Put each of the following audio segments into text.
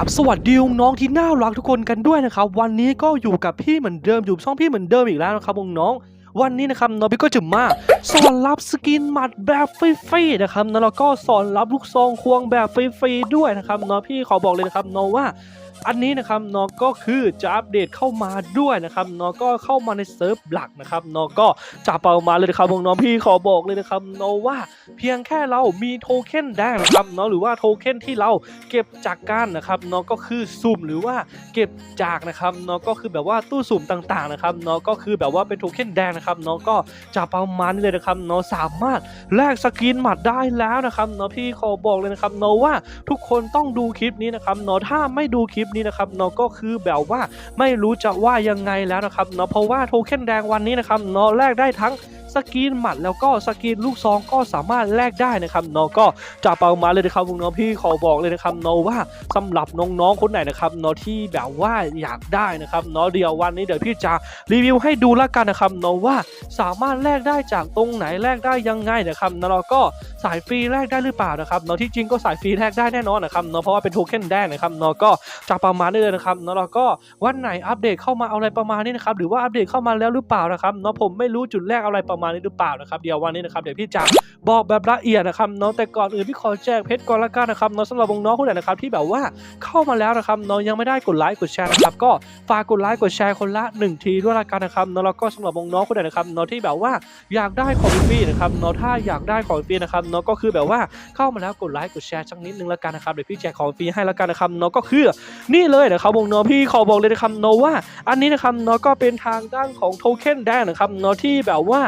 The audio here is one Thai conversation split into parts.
ราบสวัสดีน้องที่น่ารักทุกคนกันด้วยนะครับ วันนี้ก็อยู่กับพี่เหมือนเดิมอยู่ช่องพี่เหมือนเดิมอีกแล้วนะครับน้องวันนี้นะครับน้องพี่ก็จะมาสอนรับสกินหมัดแบบฟรีๆนะครับแล้วก็สอนรับลูกซองควงแบบฟรีๆด้วยนะครับน้องพี่ขอบอกเลยนะครับน้องว่า อันนี้นะครับน้องก็คือจะอัปเดตเข้ามาด้วยนะครับน้องก็เข้ามาในเซิร์ฟหลักนะครับน้องก็จะเป่ามาเลยนะครับน้องพี่ขอบอกเลยนะครับนอว่าเพียงแค่เรามีโทเค็นแดงนะครับนาะหรือว่าโทเค็นที่เราเก็บจากการนะครับนาะก็คือสุ่มหรือว่าเก็บจากนะครับนาะก็คือแบบว่าตู้สุ่มต่างๆนะครับนาะก็คือแบบว่าเป็นโทเค็นแดงนะครับนาะก็จะเประมาเลยนะครับนาะสามารถแลกสกินหมัดได้แล้วนะครับนาะพี่ขอบอกเลยนะครับนาะว่าทุกคนต้องดูคลิปนี้นะครับนาะถ้าไม่ดูคลิปนี้นะครับเนาะก็คือแบบว่าไม่รู้จะว่ายังไงแล้วนะครับเนาะเพราะว่าโทเค็นแดงวันนี้นะครับเนาะแลกได้ทั้งสกรีนหมัดแล้วก็สกรีนลูกซองก็สามารถแลกได้นะครับเนาะก็จะเปามาเลยนะครับน้องพี่ขอบอกเลยนะครับเนาะว่าสำหรับน้องๆคนไหนนะครับเนาะที่แบบว่าอยากได้นะครับเนาะเดี๋ยววันนี้เดี๋ยวพี่จะรีวิวให้ดูละกันนะครับเนาะว่าสามารถแลกได้จากตรงไหนแลกได้ยังไงนะครับเนาะก็สายฟรีแลกได้หรือเปล่านะครับเนาะที่จริงก็สายฟรีแลกได้แน่นอนนะครับเนาะเพราะว่าเป็นโทเค็นแดงนะครับเนาะก็จะประมาณนี้เลยนะครับเนาะแล้วก็วันไหนอัปเดตเข้ามาเอาอะไรประมาณนี้นะครับหรือว่าอัปเดตเข้ามาแล้วหรือเปล่านะครับเนาะผมไม่รู้จุดแรกอะไรประมาณนี้หรือเปล่านะครับเดี๋ยววันนี้นะครับเดี๋ยวพี่จะบอกแบบละเอียดนะครับเนาะแต่ก่อนอื่นพี่ขอแจ้งเพชรก่อนละกันนะครับเนาะสำหรับวงน้องคนไหนนะครับที่แบบว่าเข้ามาแล้วนะครับเนาะยังไม่ได้กดไลค์กดแชร์นะครับก็ฝากกดไลค์กดแชร์คนละหนึ่งทีด้วยละกันนะครับเนาะแล้วก็สำหรับวงน้องคนไหนนะครับเนาะที่แบบว่าอยากได้ของฟรีนะครับเนาะถ้าอยากได้ของฟรีนะครับเนาะก็คือแบบว่าเข้ามาแล้วกดไลค์กดแชร์สักนิดนึงละกันนะครับเดี๋ยวพี่แจกของฟรีให้ละกันนะครับเนาะก็คือนี่เลยนะครับวงเนาะพี่ขอบอกเลยนะครับเนาะว่า อันนี้นะครับเนาะก็เป็นทางด้านของโทเค็นแดงนะครับเนาะที่แบบว่า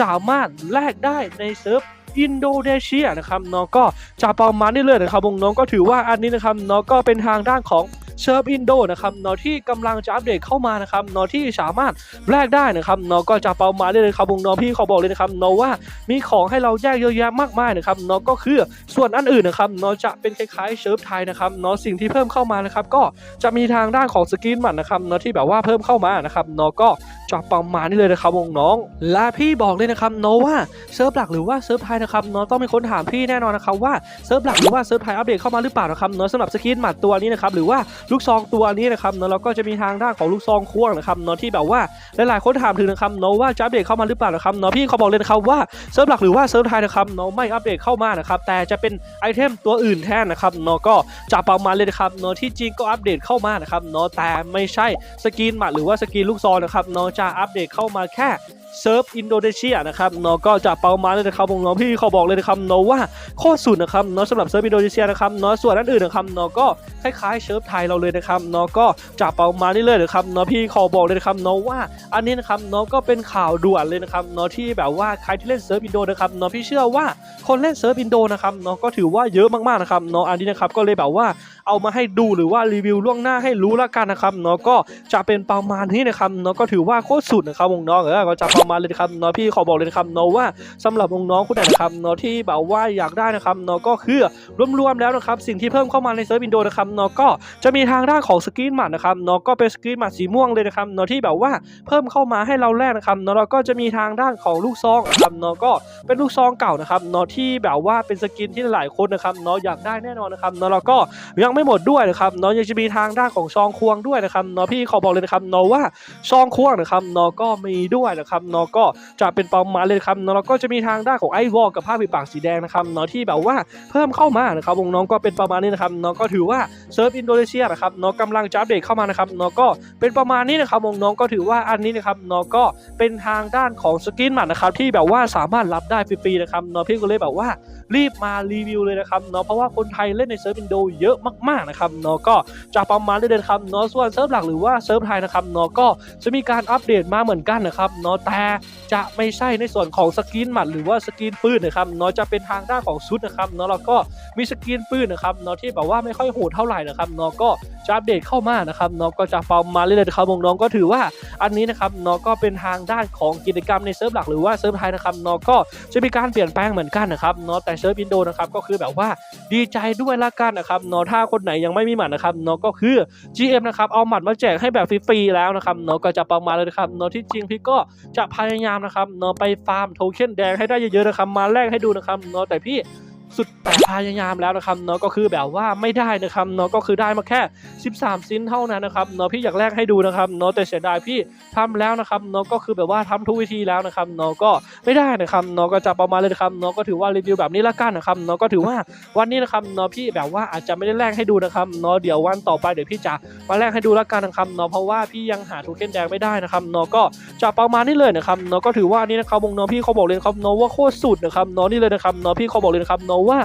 สามารถแลกได้ในเซิร์ฟอินโดนีเซียนะครับเนาะก็จะประมาณนี้เลยนะครับวงน้องก็ถือว่าอันนี้นะครับเนาะก็เป็นทางด้านของ เชิร์ฟอินโดนะครับเนอที่กำลังจะอัปเดตเข้ามานะครับเนอที่สามารถแลกได้นะครับเนอก็จะเปามาได้เลยครับวงนอพี่ขอบอกเลยนะครับเนอว่ามีของให้เราแยกเยอะแยะมากมายนะครับเนอก็คือส่วนอันอื่นนะครับเนอจะเป็นคล้ายๆเชิร์ฟไทยนะครับเนอสิ่งที่เพิ่มเข้ามานะครับก็จะมีทางด้านของสกินหมันนะครับเนอที่แบบว่าเพิ่มเข้ามานะครับเนอก็จะประมาณนี้เลยนะครับวงน้อง และพี่บอกเลยนะครับโนว่าเซิร์ฟหลักหรือว่าเซิร์ฟไทยนะครับเนาะต้องมีคนถามพี่แน่นอนนะครับว่าเซิร์ฟหลักหรือว่าเซิร์ฟไทยอัปเดตเข้ามาหรือเปล่านะครับเนาะสำหรับสกินหมัดตัวนี้นะครับหรือว่าลูกซองตัวนี้นะครับเนาะเราก็จะมีทางด้านของลูกซองควงนะครับเนาะที่แบบว่าหลายๆคนถามถึงนะครับเนาะว่าจะอัปเดตเข้ามาหรือเปล่านะครับเนาะพี่เขาบอกเลยนะครับว่าเซิร์ฟหลักหรือว่าเซิร์ฟไทยนะครับเนาะไม่อัปเดตเข้ามานะครับแต่จะเป็นไอเทมตัวอื่นแทนนะครับเนาะก็จะประมาณเลยนะครับเนาะที่จริงก็อัปเดตเข้ามานะครับเนาะแต่ไม่ใช่สกินหมัดหรือว่าสกินลูกซองนะครับเนาะจะอัปเดตเข้ามาแค่ เซิร์ฟอินโดนีเซียนะครับเนาะก็จะเปามาเลยนะครับผมเนาะพี่เขาบอกเลยนะครับเนาะว่าโคตรสุดนะครับเนาะสำหรับเซิร์ฟอินโดนีเซียนะครับเนาะส่วนอันอื่นนะครับเนาะก็คล้ายๆเซิร์ฟไทยเราเลยนะครับเนาะก็จะเปามานี่เลยนะครับเนาะพี่เขาบอกเลยนะครับเนาะว่าอันนี้นะครับเนาะก็เป็นข่าวด่วนเลยนะครับเนาะที่แบบว่าใครที่เล่นเซิร์ฟอินโดนะครับเนาะพี่เชื่อว่าคนเล่นเซิร์ฟอินโดนะครับเนาะก็ถือว่าเยอะมากๆนะครับเนาะอันนี้นะครับก็เลยแบบว่าเอามาให้ดูหรือว่ารีวิวล่วงหน้าให้รู้ละกันนะครับเนาะก็จะเป็นประมาณนี้นะครับเนาะก็ถือว่าโคตรสุดนะครับวงน้องเออก็จะประมาเลยนะครับเนาะพี่ขอบอกเลยนะครับเนาะว่าสำหรับวงน้องคุณไหนนะครับเนาะที่แบบว่าอยากได้นะครับเนาะก็คือรวมๆแล้วนะครับสิ่งที่เพิ่มเข้ามาในเซิร์ฟอินโดนะครับเนาะก็จะมีทางด้านของสกรีนหมัดนะครับเนาะก็เป็นสกรีนหมัดสีม่วงเลยนะครับเนาะที่แบบว่าเพิ่มเข้ามาให้เราแลกนะครับเนาะแล้วก็จะมีทางด้านของลูกซองนะครับเนาะก็เป็นลูกซองเก่านะครับเนาะที่แบบว่าเป็นสกินที่หลายคนนะครับเนาะอยากได้แน่นอนนะครับเนาะแล้วก็ยังไม่หมดด้วยนะครับเนาะยังจะมีทางด้านของซองควงด้วยนะครับเนาะพี่ขอบอกเลยนะครับเนาะว่าซองควงนะครับเนาะก็มีด้วยนะครับเนาะก็จะเป็นประมาณเลยครับเนาะแล้วก็จะมีทางด้านของไอวอลกับผ้าปิดปากสีแดงนะครับเนาะที่แบบว่าเพิ่มเข้ามานะครับวงน้องก็เป็นประมาณนี้นะครับเนาะก็ถือว่าเซิร์ฟอินโดนีเซียนะครับเนาะกำลังจะอัปเดตเข้ามานะครับเนาะก็เป็นประมาณนี้นะครับวงน้องก็ถือว่าอันนี้นะครับเนาะก็เป็นทางด้านของสกินหมัดนะครับที่แบบว่าสามารถรับได้ฟรีๆนะครับเนาะพี่ก็เลยแบบว่ารีบมารีวิวเลยนะครับเนาะเพราะว่าคนไทยเล่นในเซิร์ฟอินโดเยอะมากๆนะครับเนาะก็จะประมาณนี้เลยนครับเนาะส่วนเซิร์ฟหลักหรือว่าเซิร์ฟไทยนะครับเนาะก็จะมีการอัปเดตมาเหมือนกันนะครับเนาะแต่จะไม่ใช่ในส่วนของสกินหมัดหรือว่าสกินปืนนะครับเนาะจะเป็นทางด้านของชุดนะครับเนาะแล้วก็มีสกินปืนนะครับเนาะที่แบบว่าไม่ค่อยโหดเท่าไหร่นะครับเนาะก็จะอัปเดตเข้ามานะครับเนาะก็จะประมาณนี้เลยนะครับน้องก็ถือว่าอันนี้นะครับเนาะก็เป็นทางด้านของกิจกรรมในเซิร์ฟหลักหรือว่าเซิร์ฟไทยนะครับเนาะก็จะมีการเปลี่ยนแปลงเหมือนกันนะครับเนาะแต่เซิร์ฟอินโดนะครับก็คือแบบว่าดีใจด้วยละกันนะครับเนาะถ้าคนไหนยังไม่มีหมัดนะครับเนาะก็คือ GM นะครับเอาหมัดมาแจกให้แบบฟรีๆแล้วนะครับเนาะก็จะประมาณเลยนะครับเนาะที่จริงพี่ก็จะพยายามนะครับเนาะไปฟาร์มโทเค็นแดงให้ได้เยอะๆนะครับมาแลกให้ดูนะครับเนาะแต่พี่ สุดแต่พยายามแล้วนะครับเนาะก็คือแบบว่าไม่ได้นะครับเนาะก็คือได้มาแค่ 13 ซินเท่านั้นนะครับเนาะพี่อยากแลกให้ดูนะครับเนาะแต่เสียดายพี่ทำแล้วนะครับเนาะก็คือแบบว่าทำทุกวิธีแล้วนะครับเนาะก็ไม่ได้นะครับเนาะก็จะประมาณเลยนะครับเนาะก็ถือว่ารีวิวแบบนี้ละกันนะครับเนาะก็ถือว่าวันนี้นะครับเนาะพี่แบบว่าอาจจะไม่ได้แลกให้ดูนะครับเนาะเดี๋ยววันต่อไปเดี๋ยวพี่จะมาแลกให้ดูละกันนะครับเนาะเพราะว่าพี่ยังหาโทเค็นแดงไม่ได้นะครับเนาะก็จะประมาณนี้เลยนะครับเนาะก็ถือว่านี่นะครับวงเนาะพี่เขาบอกเลยครับเนาะว่าโคตรสุดนะครับเนาะนี่เลยนะครับเนาะพี่เขาบอกเลยนะครับเนาะว่า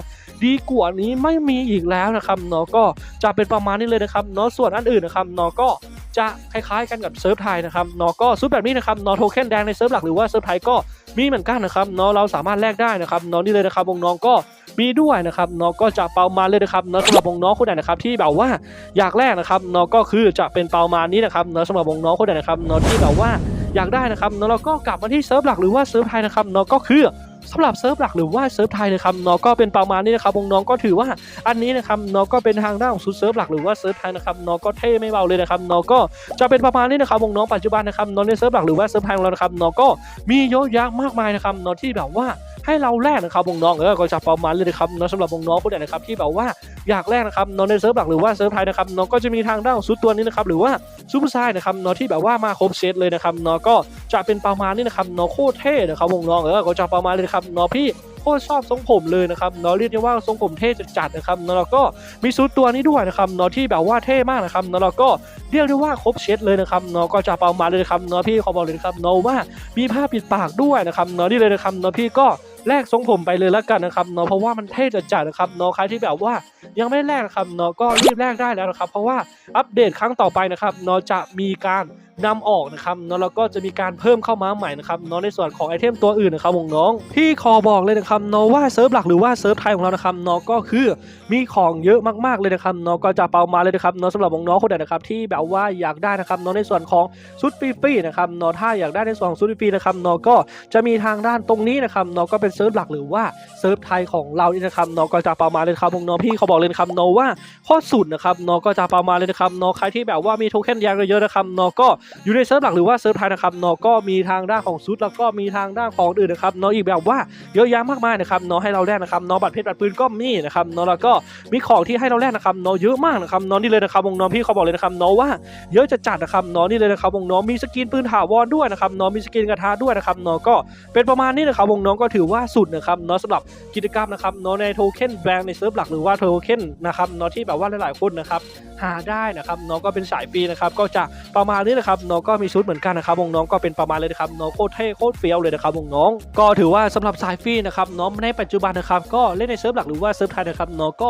ดีกว่านี้ไม่มีอีกแล้วนะครับเนาะก็จะเป็นประมาณนี้เลยนะครับเนาะส่วนอันอื่นนะครับเนาะก็จะคล้ายๆกันกับเซิร์ฟไทยนะครับเนาะก็ซุปแบบนี้นะครับเนาะโทเค็นแดงในเซิร์ฟหลักหรือว่าเซิร์ฟไทยก็มีเหมือนกันนะครับเนาะเราสามารถแลกได้นะครับเนาะนี่เลยนะครับวงน้องก็มีด้วยนะครับเนาะก็จะเปามาเลยนะครับเนาะสำหรับวงน้องคนไหนนะครับที่แบบว่าอยากแลกนะครับเนาะก็คือจะเป็นเปามานี้นะครับเนาะสำหรับวงน้องคนไหนนะครับเนาะที่แบบว่าอยากได้นะครับเนาะเราก็กลับมาที่เซิร์ฟหลักหรือว่าเซิร์ฟไทยนะครับเนาะก็คือ สำหรับเซิร์ฟหลักหรือว่าเซิร์ฟไทยนะครับน้องก็เป็นประมาณนี้นะครับวงน้องก็ถือว่าอันนี้นะครับน้องก็เป็นทางด้านของซุดเซิร์ฟหลักหรือว่าเซิร์ฟไทยนะครับน้องก็เท่ไม่เบาเลยนะครับน้องก็จะเป็นประมาณนี้นะครับวงน้องปัจจุบันนะครับน้องในเซิร์ฟหลักหรือว่าเซิร์ฟไทยของเรานะครับน้องก็มีเยอะแยะมากมายนะครับน้องที่แบบว่า ให้เราแลกนะครับวงน้องเออก็จะประมาณเลยนะครับเนาะสำหรับวงน้องคนไหนนะครับที่แบบว่าอยากแลกนะครับเนาะในเซิร์ฟหลักหรือว่าเซิร์ฟไทยนะครับเนาะก็จะมีทางด้านสุดตัวนี้นะครับหรือว่าซูเปอร์ไซด์นะครับเนาะที่แบบว่ามาครบเซตเลยนะครับเนาะก็จะเป็นประมาณนี้นะครับเนาะโคตรเท่นะครับวงน้องเออก็จะประมาณเลยนะครับเนาะพี่โคตรชอบทรงผมเลยนะครับเนาะเรียกได้ว่าทรงผมเท่จัดๆนะครับเนาะแล้วก็มีชุดตัวนี้ด้วยนะครับเนาะที่แบบว่าเท่มากนะครับเนาะแล้วก็เรียกได้ว่าครบเช็ดเลยนะครับเนาะก็จะประมาณเลยนะครับเนาะพี่ขอบอกเลยนะครับเนาะว่ามีผ้าปิดปากด้วยนะครับเนาะนี่เลยนะครับเนาะพี่ก็แลกทรงผมไปเลยแล้วกันนะครับเนาะเพราะว่ามันเท่จัดๆนะครับเนาะใครที่แบบว่ายังไม่แลกนะครับเนาะก็รีบแลกได้แล้วนะครับ เพราะว่าอัปเดตครั้งต่อไปนะครับเนาะจะมีการนำออกนะครับเนาะแล้วก็จะมีการเพิ่มเข้ามาใหม่นะครับเนาะในส่วนของไอเทมตัวอื่นนะครับวงน้องพี่ขอบอกเลยนะครับเนาะว่าเซิร์ฟหลักหรือว่าเซิร์ฟไทยของเรานะครับเนาะก็คือมีของเยอะมากๆเลยนะครับเนาะก็จะเปามาเลยนะครับเนาะสำหรับวงน้องคนไหนนะครับที่แบบว่าอยากได้นะครับเนาะในส่วนของชุดฟรีๆนะครับเนาะถ้าอยากได้ในส่วนของชุดฟรีๆนะครับเนาะก็จะมีทางด้านตรงนี้นะครับเนาะก็เป็นเซิร์ฟหลักหรือว่าเซิร์ฟไทยของเรานี่นะครับเนาะก็จะเปามาเลยครับวงน้องพี่เขาบอกเลยนครับนาะว่าโคตรสุดนะครับเนาะก็จะเปามาเลยนะครับเนาะใครที่แบบว่ามีโทเค็นแดงเยอะๆนะครับเนาะก็อยู่ในเซิร์ฟหลักหรือว่าเซิร์ฟไทยนะครับเนาะก็มีทางด้านของซุดแล้วก็มีทางด้านของอื่นนะครับเนาะอีกแบบว่าเยอะแยะมากมายนะครับเนาะให้เราแลกนะครับเนาะบัตรเพชรบัตรปืนก็มีนะครับเนาะแล้วก็มีของที่ให้เราแลกนะครับเนาะเยอะมากนะครับเนาะนี่เลยนะครับวงน้องพี่เขาบอกเลยนะครับเนาะว่าเยอะจะจัดนะครับเนาะนี่เลยนะครับวงน้องมีสกินปืนถาวรด้วยนะครับนาะมีสกินกระทะด้วยนะครับนาะก็เป็นประมาณนี้นะครับวงน้องก็ถือว่าาสุดนะครับเนาะสำหรับกิจกรรมนะครับเนาะในโทเค็นแบงในเซิร์ฟหลักหรือว่าโทเค็นนะครับเนาะที่แบบว่าหลายๆคนนะครับหาได้นะครับเนาะก็เป็นสายฟรีนะครับก็จะประมาณนี้นะครับเนาะก็มีชุดเหมือนกันนะครับวงน้องก็เป็นประมาณเลยนะครับเนาะโคตรเท่โคตรเฟี้ยวเลยนะครับวงน้อง ก็ถือว่าสำหรับสายฟรีนะครับเนาะในปัจจุบันนะครับก็เล่นในเซิร์ฟหลักหรือว่าเซิร์ฟไทยนะครับเนาะก็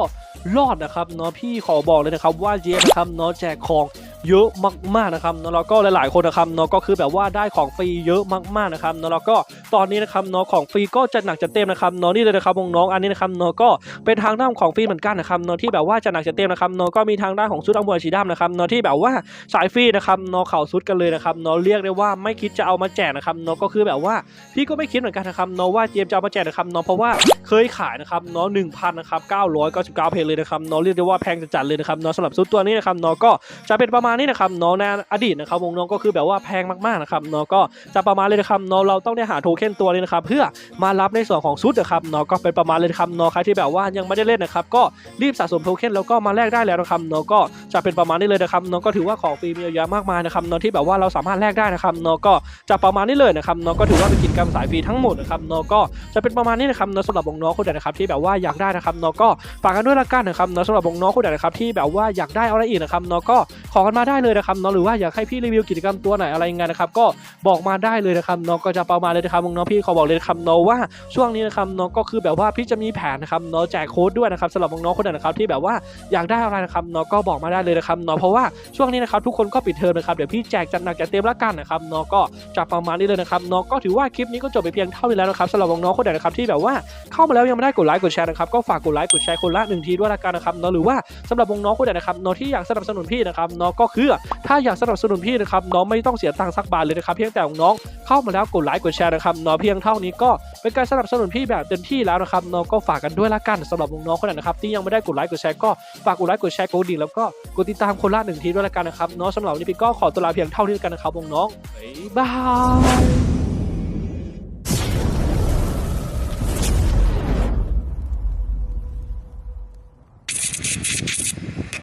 รอดนะครับเนาะพี่ขอบอกเลยนะครับว่าเยนะครับเนาะแจกของ เยอะมากๆนะครับเนาะแล้วก็หลายๆคนนะครับเนาะก็คือแบบว่าได้ของฟรีเยอะมากๆนะครับเนาะแล้วก็ตอนนี้นะครับเนาะของฟรีก็จะหนักจะเต็มนะครับเนาะนี่เลยนะครับวงน้องอันนี้นะครับเนาะก็เป็นทางด้านของฟรีเหมือนกันนะครับเนาะที่แบบว่าจะหนักจะเต็มนะครับเนาะก็มีทางด้านของชุดอัมบวยสีดำนะครับเนาะที่แบบว่าสายฟรีนะครับเนาะเข่าชุดกันเลยนะครับเนาะเรียกได้ว่าไม่คิดจะเอามาแจกนะครับเนาะก็คือแบบว่าพี่ก็ไม่คิดเหมือนกันนะครับเนาะว่าเจมจะเอามาแจกนะครับเนาะเพราะว่า เคยขายนะครับเนาะหนึ่งพันนะครับเก้าร้อยเก้าสิบเก้าเพลเลยนะครับเนาะเรียกได้ว่าแพงจัดๆเลยนะครับเนาะสำหรับชุดตัวนี้นะครับเนาะก็จะเป็นประมาณนี้นะครับเนาะในอดีตนะครับวงน้องก็คือแบบว่าแพงมากๆนะครับเนาะก็จะประมาณเลยนะครับเนาะเราต้องได้หาโทเค็นตัวนี้นะครับเพื่อมารับในส่วนของชุดนะครับเนาะก็เป็นประมาณเลยนะครับเนาะใครที่แบบว่ายังไม่ได้เล่นนะครับก็รีบสะสมโทเค็นแล้วก็มาแลกได้แล้วนะครับเนาะก็จะเป็นประมาณนี้เลยนะครับเนาะก็ถือว่าของฟรีมีเยอะแยะมากมายนะครับเนาะที่แบบว่าเราสามารถแลกได้นะครับเนาะก็จะประมาณนี้เลยนะครับเนาะก็ถือว่าเป็นกิจกรรมสายฟรีทั้งหมดนะครับเนาะก็จะเป็นประมาณนี้นะครับเนาะสำหรับวงน้องคนไหนนะครับที่แบบว่าอยากได้นะครับเนาะก็ฝากกันด้วยละกันนะครับเนาะสำหรับวงน้องคนไหนนะครับที่แบบว่าอยากได้อะไรอีกนะครับเนาะก็ขอกันมาได้เลยนะครับเนาะหรือว่าอยากให้พี่รีวิวกิจกรรมตัวไหนอะไรยังไงนะครับก็บอกมาได้เลยนะครับเนาะก็จะประมาณเลยนะครับวงน้องพี่ขอบอกเลยนะครับเนาะว่าช่วงนี้นะครับเนาะก็คือแบบว่าพี่จะมีแผนนะครับเนาะแจกโค้ดด้วยนะครับสำหรับวงน้องคนไหนนะครับที่แบบว่าอยากได้อะไรนะครับเนาะก็บอกมาได้เลยนะครับเนาะเพราะว่าช่วงนี้นะครับทุกคนก็ปิดเทอมนะครับเดี๋ยวพี่แจกจัดหนักจัดเต็มละกันนะครับเนาะก็จะประมาณนี้เลยนะครับเนาะก็ถือว่าคลิปนี้ก็จบไปเพียงเท่านี้แล้วนะครับสำหรับวงน้องคนไหนนะครับที่แบบว่าเข้ามาแล้วยังไม่ได้กดไลค์กดแชร์นะครับก็ฝากกดไลค์กดแชร์คนละหนึ่งทีด้วยละกันนะครับเนาะหรือว่าสำหรับวงน้องคนไหนนะครับเนาะที่อยากสนับสนุนพี่นะครับเนาะก็คือถ้าอยากสนับสนุนพี่นะครับเนาะไม่ต้องเสียตังค์สักบาทเลยนะครับเพียงแต่ของน้องเข้ามาแล้วกดไลค์กดแชร์นะครับเนาะเพียงเท่านี้ก็เป็นการสนับสนุนพี่แบบเต็มที่แล้วนะครับเนาะก็ฝากกันด้วยละกันสำหรับวงน้องคนไหนนะครับที่ยังไม่ได้กดไลค์กดแชร์ก็ฝากกดไลค์กดแชร์กดดิ่งแล้วก็กดติดตามคนละหนึ่งทีด้วยละกันนะครับเนาะสำหรับวันนี้พี่ก็ขอตัวลาเพียงเท่านี้กันนะครับวงน้องบ๊ายบาย